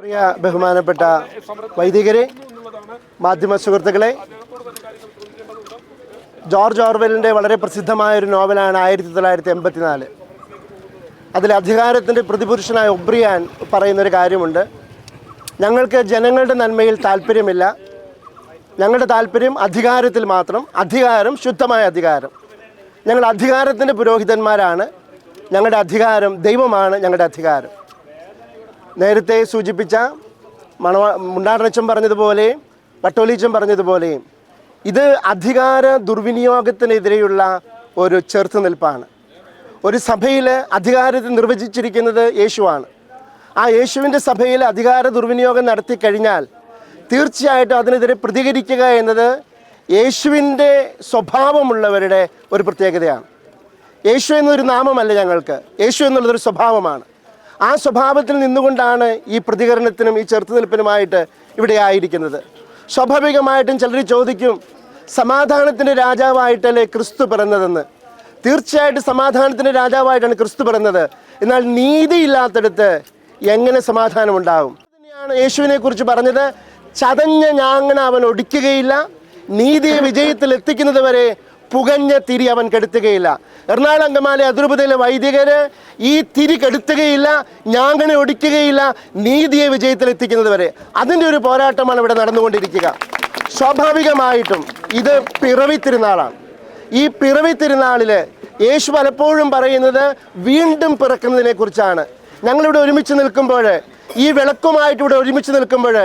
പ്രിയ ബഹുമാനപ്പെട്ട വൈദികരെ മാധ്യമ സുഹൃത്തുക്കളെ ജോർജ് ഓർവെലിന്റെ വളരെ പ്രസിദ്ധമായ ഒരു നോവലാണ് ആയിരത്തി തൊള്ളായിരത്തി എൺപത്തിനാല് അതിൽ അധികാരത്തിന്റെ പ്രതിപുരുഷനായ ഒബ്രിയാൻ പറയുന്നൊരു കാര്യമുണ്ട്. ഞങ്ങൾക്ക് ജനങ്ങളുടെ നന്മയിൽ താല്പര്യമില്ല. ഞങ്ങളുടെ താല്പര്യം അധികാരത്തിൽ മാത്രം അധികാരം ശുദ്ധമായ അധികാരം. ഞങ്ങൾ അധികാരത്തിന്റെ പുരോഹിതന്മാരാണ്. ഞങ്ങളുടെ അധികാരം ദൈവമാണ് ഞങ്ങളുടെ അധികാരം. നേരത്തെ സൂചിപ്പിച്ച മണവാ മുണ്ടാടനച്ചൻ പറഞ്ഞതുപോലെ വട്ടോലീച്ചൻ പറഞ്ഞതുപോലെ ഇത് അധികാര ദുർവിനിയോഗത്തിനെതിരെയുള്ള ഒരു ചെറുത്തുനിൽപ്പാണ്. ഒരു സഭയിൽ അധികാരത്തെ നിർവചിച്ചിരിക്കുന്നത് യേശുവാണ്. ആ യേശുവിന്റെ സഭയിൽ അധികാര ദുർവിനിയോഗം നടത്തി കഴിഞ്ഞാൽ തീർച്ചയായിട്ടും അതിനെതിരെ പ്രതികരിക്കുക എന്നത് യേശുവിന്റെ സ്വഭാവമുള്ളവരുടെ ഒരു പ്രത്യേകതയാണ്. യേശു എന്നൊരു നാമമല്ല ഞങ്ങൾക്ക്. യേശു എന്നുള്ളതൊരു സ്വഭാവമാണ്. ആ സ്വഭാവത്തിൽ നിന്നുകൊണ്ടാണ് ഈ പ്രതികരണത്തിനും ഈ ചെറുത്തുനിൽപ്പിനുമായിട്ട് ഇവിടെ ആയിരിക്കുന്നത്. സ്വാഭാവികമായിട്ടും ചിലർ ചോദിക്കും സമാധാനത്തിന്റെ രാജാവായിട്ടല്ലേ ക്രിസ്തു പിറന്നതെന്ന്. തീർച്ചയായിട്ടും സമാധാനത്തിന്റെ രാജാവായിട്ടാണ് ക്രിസ്തു പിറന്നത്. എന്നാൽ നീതിയില്ലാത്തടത്ത് എങ്ങനെ സമാധാനം ഉണ്ടാകും തന്നെയാണ് യേശുവിനെ കുറിച്ച് പറഞ്ഞത്. ചതഞ്ഞ ഞാങ്ങണ അവൻ ഒടിക്കുകയില്ല. നീതിയെ വിജയത്തിൽ എത്തിക്കുന്നത് വരെ പുകഞ്ഞ തിരി അവൻ കെടുത്തുകയില്ല. എറണാകുളം അങ്കമാലി അതിരൂപതയിലെ വൈദികര് ഈ തിരി കെടുത്തുകയില്ല ഞാങ്ങനെ ഒടിക്കുകയില്ല നീതിയെ വിജയത്തിൽ എത്തിക്കുന്നത് വരെ. അതിന്റെ ഒരു പോരാട്ടമാണ് ഇവിടെ നടന്നുകൊണ്ടിരിക്കുക. സ്വാഭാവികമായിട്ടും ഇത് പിറവി തിരുനാളാണ്. ഈ പിറവി തിരുനാളിൽ യേശു പലപ്പോഴും പറയുന്നത് വീണ്ടും പിറക്കുന്നതിനെ കുറിച്ചാണ്. ഞങ്ങളിവിടെ ഒരുമിച്ച് നിൽക്കുമ്പോൾ ഈ വിളക്കുമായിട്ട് ഇവിടെ ഒരുമിച്ച് നിൽക്കുമ്പോൾ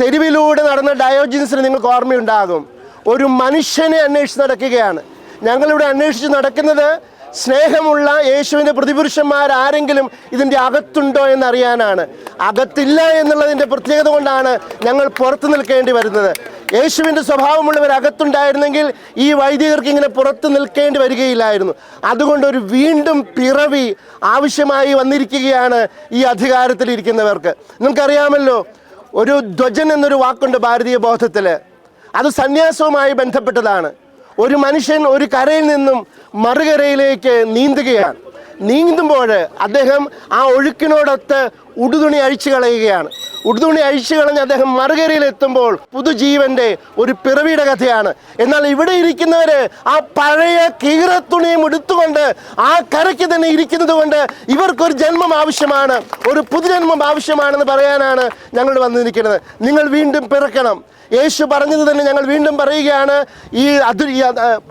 തെരുവിലൂടെ നടന്ന ഡയോജിൻസിന് നിങ്ങൾക്ക് ഓർമ്മയുണ്ടാകും. ഒരു മനുഷ്യനെ അന്വേഷിച്ച് നടക്കുകയാണ്. ഞങ്ങളിവിടെ അന്വേഷിച്ച് നടക്കുന്നത് സ്നേഹമുള്ള യേശുവിന്റെ പ്രതിപുരുഷന്മാർ ആരെങ്കിലും ഇതിന്റെ അകത്തുണ്ടോ എന്നറിയാനാണ്. അകത്തില്ല എന്നുള്ളതിന്റെ പ്രത്യേകത കൊണ്ടാണ് ഞങ്ങൾ പുറത്തു നിൽക്കേണ്ടി വരുന്നത്. യേശുവിന്റെ സ്വഭാവമുള്ളവർ അകത്തുണ്ടായിരുന്നെങ്കിൽ ഈ വൈദികർക്ക് ഇങ്ങനെ പുറത്ത് നിൽക്കേണ്ടി വരികയില്ലായിരുന്നു. അതുകൊണ്ട് ഒരു വീണ്ടും പിറവി ആവശ്യമായി വന്നിരിക്കുകയാണ് ഈ അധികാരത്തിലിരിക്കുന്നവർക്ക്. നിങ്ങൾക്കറിയാമല്ലോ ഒരു ധ്വജൻ എന്നൊരു വാക്കുണ്ട് ഭാരതീയ ബോധത്തിൽ അത് സന്യാസവുമായി ബന്ധപ്പെട്ടതാണ്. ഒരു മനുഷ്യൻ ഒരു കരയിൽ നിന്നും മറുകരയിലേക്ക് നീന്തുകയാണ്. നീന്തുമ്പോൾ അദ്ദേഹം ആ ഒഴുക്കിനോടൊത്ത് ഉടുതുണി അഴിച്ചു കളയുകയാണ് ഉടുതുണി അഴിച്ചു കളഞ്ഞ് അദ്ദേഹം മറുകരയിൽ എത്തുമ്പോൾ പുതുജീവന്റെ ഒരു പിറവിയുടെ കഥയാണ്. എന്നാൽ ഇവിടെ ഇരിക്കുന്നവര് ആ പഴയ കീറത്തുണിയും എടുത്തുകൊണ്ട് ആ കരയ്ക്ക് തന്നെ ഇരിക്കുന്നത് കൊണ്ട് ഇവർക്കൊരു ജന്മം ആവശ്യമാണ്. ഒരു പുതുജന്മം ആവശ്യമാണെന്ന് പറയാനാണ് ഞങ്ങൾ വന്നിരിക്കുന്നത്. നിങ്ങൾ വീണ്ടും പിറക്കണം. യേശു പറഞ്ഞത് തന്നെ ഞങ്ങൾ വീണ്ടും പറയുകയാണ്. ഈ അത്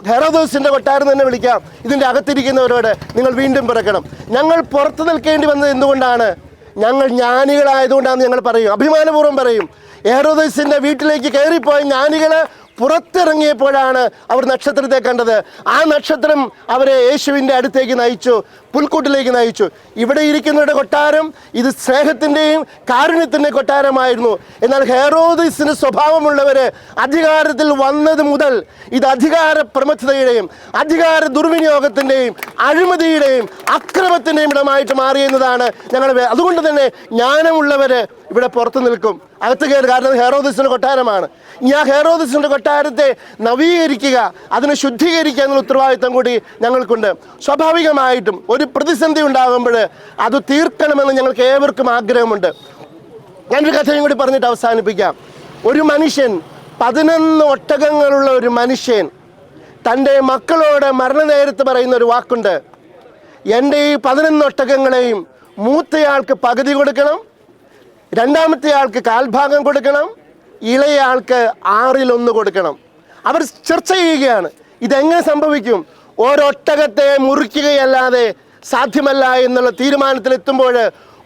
ഹെറോദോസിന്റെ കൊട്ടാരം തന്നെ വിളിക്കാം. ഇതിന്റെ അകത്തിരിക്കുന്നവരോട് നിങ്ങൾ വീണ്ടും പിറക്കണം. ഞങ്ങൾ പുറത്തു നിൽക്കേണ്ടി വന്നത് എന്തുകൊണ്ടാണ്? ഞങ്ങൾ ജ്ഞാനികളായതുകൊണ്ടാണ് ഞങ്ങൾ പറയും അഭിമാനപൂർവം പറയും. ഹെറോദോസിന്റെ വീട്ടിലേക്ക് കയറിപ്പോയ ജ്ഞാനികൾ പുറത്തിറങ്ങിയപ്പോഴാണ് അവർ നക്ഷത്രത്തെ കണ്ടത്. ആ നക്ഷത്രം അവരെ യേശുവിന്റെ അടുത്തേക്ക് നയിച്ചു പുൽക്കൂട്ടിലേക്ക് നയിച്ചു. ഇവിടെ ഇരിക്കുന്നവരുടെ കൊട്ടാരം ഇത് സ്നേഹത്തിന്റെയും കാരുണ്യത്തിന്റെയും കൊട്ടാരമായിരുന്നു. എന്നാൽ ഹെറോദിസിന് സ്വഭാവമുള്ളവർ അധികാരത്തിൽ വന്നത് മുതൽ ഇത് അധികാര പ്രമഥതയുടെയും അധികാര ദുർവിനിയോഗത്തിന്റെയും അഴിമതിയുടെയും അക്രമത്തിന്റെയും ഇടമായിട്ട് മാറിയെന്നതാണ് ഞങ്ങൾ അതുകൊണ്ട് തന്നെ ജ്ഞാനമുള്ളവർ ഇവിടെ പുറത്തു നിൽക്കും. അകത്ത് കയറി കാരണം ഹെറോദിസിന്റെ കൊട്ടാരമാണ്. ഇനി ആ ഹെറോദിസിന്റെ കൊട്ടാരത്തെ നവീകരിക്കുക അതിനെ ശുദ്ധീകരിക്കുക എന്നുള്ള ഉത്തരവാദിത്തം കൂടി ഞങ്ങൾക്കുണ്ട്. സ്വാഭാവികമായിട്ടും ഒരു പ്രതിസന്ധി ഉണ്ടാകുമ്പോൾ അത് തീർക്കണമെന്ന് ഞങ്ങൾക്ക് ഏവർക്കും ആഗ്രഹമുണ്ട്. ഞാനൊരു കഥയും കൂടി പറഞ്ഞിട്ട് അവസാനിപ്പിക്കാം. ഒരു മനുഷ്യൻ പതിനൊന്ന് ഒട്ടകങ്ങളുള്ള ഒരു മനുഷ്യൻ തന്റെ മക്കളോട് മരണനേരത്ത് പറയുന്ന ഒരു വാക്കുണ്ട്. എന്റെ ഈ പതിനൊന്ന് ഒട്ടകങ്ങളെയും മൂത്തയാൾക്ക് പകുതി കൊടുക്കണം രണ്ടാമത്തെ ആൾക്ക് കാൽഭാഗം കൊടുക്കണം ഇളയ ആൾക്ക് ആറിലൊന്ന് കൊടുക്കണം. അവർ ചർച്ച ചെയ്യുകയാണ് ഇതെങ്ങനെ സംഭവിക്കും? ഒരൊട്ടകത്തെ മുറിക്കുകയല്ലാതെ സാധ്യമല്ല എന്നുള്ള തീരുമാനത്തിലെത്തുമ്പോൾ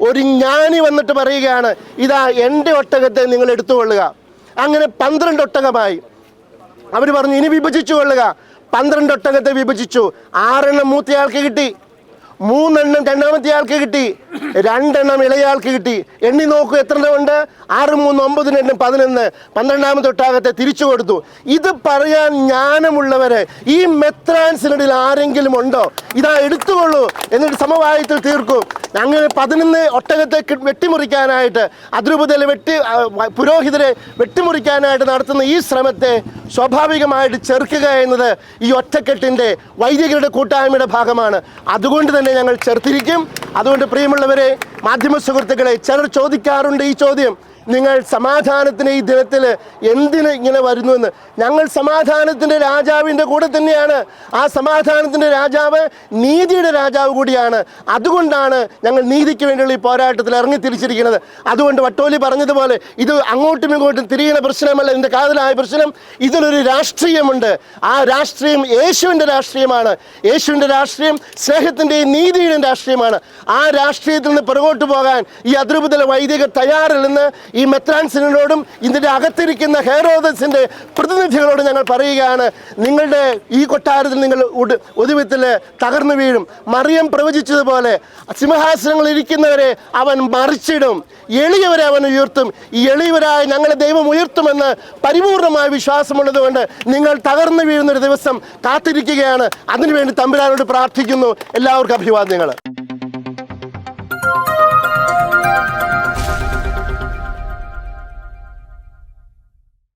ഒരു ജ്ഞാനി വന്നിട്ട് പറയുകയാണ് ഇതാ എന്റെ ഒട്ടകത്തെ നിങ്ങൾ എടുത്തുകൊള്ളുക. അങ്ങനെ പന്ത്രണ്ട് ഒട്ടകമായി. അവർ പറഞ്ഞു ഇനി വിഭജിച്ചു കൊള്ളുക പന്ത്രണ്ട് ഒട്ടകത്തെ വിഭജിച്ചു. ആറെണ്ണം മൂത്തയാൾക്ക് കിട്ടി. മൂന്നെണ്ണം രണ്ടാമത്തെ ആൾക്ക് കിട്ടി. രണ്ടെണ്ണം ഇളയാൾക്ക് കിട്ടി. എണ്ണി നോക്കൂ എത്ര ഉണ്ട്? ആറ് മൂന്ന് ഒമ്പതിന് എണ്ണം പതിനൊന്ന്. പന്ത്രണ്ടാമത്തെ ഒട്ടാകത്തെ തിരിച്ചു കൊടുത്തു. ഇത് പറയാൻ ജ്ഞാനമുള്ളവരെ ഈ മെത്രാൻസിനിടയിൽ ആരെങ്കിലും ഉണ്ടോ? ഇതാ എടുത്തുകൊള്ളൂ എന്നിട്ട് സമവായത്തിൽ തീർക്കും. അങ്ങനെ പതിനൊന്ന് ഒട്ടകത്തെ വെട്ടിമുറിക്കാനായിട്ട് അതിരൂപതയിലെ വെട്ടി പുരോഹിതരെ വെട്ടിമുറിക്കാനായിട്ട് നടത്തുന്ന ഈ ശ്രമത്തെ സ്വാഭാവികമായിട്ട് ചെറുക്കുക എന്നത് ഈ ഒറ്റക്കെട്ടിന്റെ വൈദികരുടെ കൂട്ടായ്മയുടെ ഭാഗമാണ്. അതുകൊണ്ട് തന്നെ ഞങ്ങൾ ചെറുത്തിരിക്കും. അതുകൊണ്ട് പ്രിയമുള്ളവരെ മാധ്യമ സുഹൃത്തുക്കളെ ചിലർ ചോദിക്കാറുണ്ട് ഈ ചോദ്യം. നിങ്ങൾ സമാധാനത്തിന് ഈ ദിനത്തിൽ എന്തിന് ഇങ്ങനെ വരുന്നുവെന്ന് ഞങ്ങൾ സമാധാനത്തിന്റെ രാജാവിന്റെ കൂടെ തന്നെയാണ്. ആ സമാധാനത്തിന്റെ രാജാവ് നീതിയുടെ രാജാവ് കൂടിയാണ്. അതുകൊണ്ടാണ് ഞങ്ങൾ നീതിക്ക് വേണ്ടിയുള്ള ഈ പോരാട്ടത്തിൽ ഇറങ്ങി തിരിച്ചിരിക്കുന്നത്. അതുകൊണ്ട് വട്ടോലി പറഞ്ഞതുപോലെ ഇത് അങ്ങോട്ടും ഇങ്ങോട്ടും തിരിയുന്ന പ്രശ്നമല്ല ഇതിന്റെ കാതലായ പ്രശ്നം. ഇതിലൊരു രാഷ്ട്രീയമുണ്ട്. ആ രാഷ്ട്രീയം യേശുവിന്റെ രാഷ്ട്രീയമാണ്. യേശുവിന്റെ രാഷ്ട്രീയം സ്നേഹത്തിന്റെയും നീതിയുടെയും രാഷ്ട്രീയമാണ്. ആ രാഷ്ട്രീയത്തിൽ നിന്ന് പുറകോട്ട് പോകാൻ ഈ അതിരുപതല വൈദികർ തയ്യാറില്ലെന്ന് ഈ മെത്രാൻസിനോടും ഇതിന്റെ അകത്തിരിക്കുന്ന ഹെയറോദസിന്റെ പ്രതിനിധികളോടും ഞങ്ങൾ പറയുകയാണ്. നിങ്ങളുടെ ഈ കൊട്ടാരത്തിൽ നിങ്ങൾ ഉട് തകർന്നു വീഴും. മറിയം പ്രവചിച്ചതുപോലെ സിംഹാസനങ്ങൾ ഇരിക്കുന്നവരെ അവൻ മറിച്ചിടും. എളിയവരെ അവൻ ഉയർത്തും. ഈ എളിയവരായ ഞങ്ങളെ ദൈവം ഉയർത്തുമെന്ന് പരിപൂർണമായ വിശ്വാസമുള്ളതുകൊണ്ട് നിങ്ങൾ തകർന്നു വീഴുന്നൊരു ദിവസം കാത്തിരിക്കുകയാണ്. അതിനുവേണ്ടി തമ്പുരാനോട് പ്രാർത്ഥിക്കുന്നു. എല്ലാവർക്കും അഭിവാദ്യങ്ങൾ.